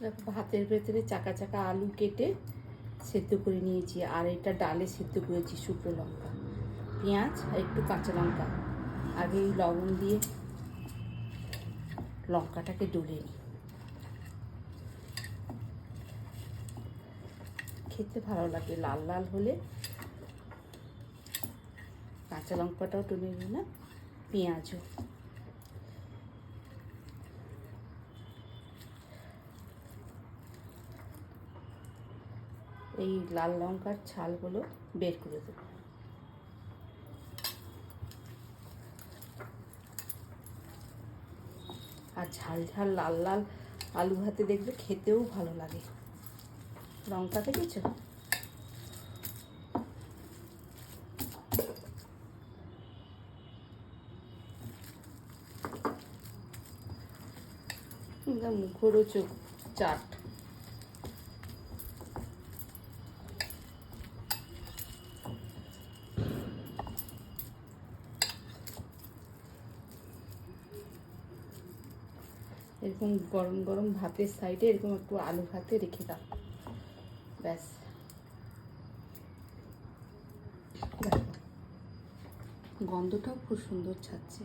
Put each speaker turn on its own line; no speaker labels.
ভাতের ভেতরে চাকা চাকা আলু কেটে সেদ্ধ করে নিয়েছি। আর এটা ডালে সেদ্ধ করেছি শুকনো লঙ্কা, পেঁয়াজ আর একটু কাঁচা লঙ্কা। আগে এই লবণ দিয়ে লঙ্কাটাকে ডলে নিই। খেতে ভালো লাগে, লাল লাল হলে কাঁচা লঙ্কাটাও নিই না, পেঁয়াজও। এই লাল লঙ্কার ছালগুলো বের করে দেবো। আর ঝাল ঝাল লাল লাল আলু ভাতে দেখবে খেতেও ভালো লাগে। লঙ্কা দেখেছ? মুখরোচক চাট। এরকম গরম গরম ভাতের সাইডে এরকম একটু আলু ভাতে রেখে দাও। ব্যাস। গন্ধটাও খুব সুন্দর ছাড়ছে।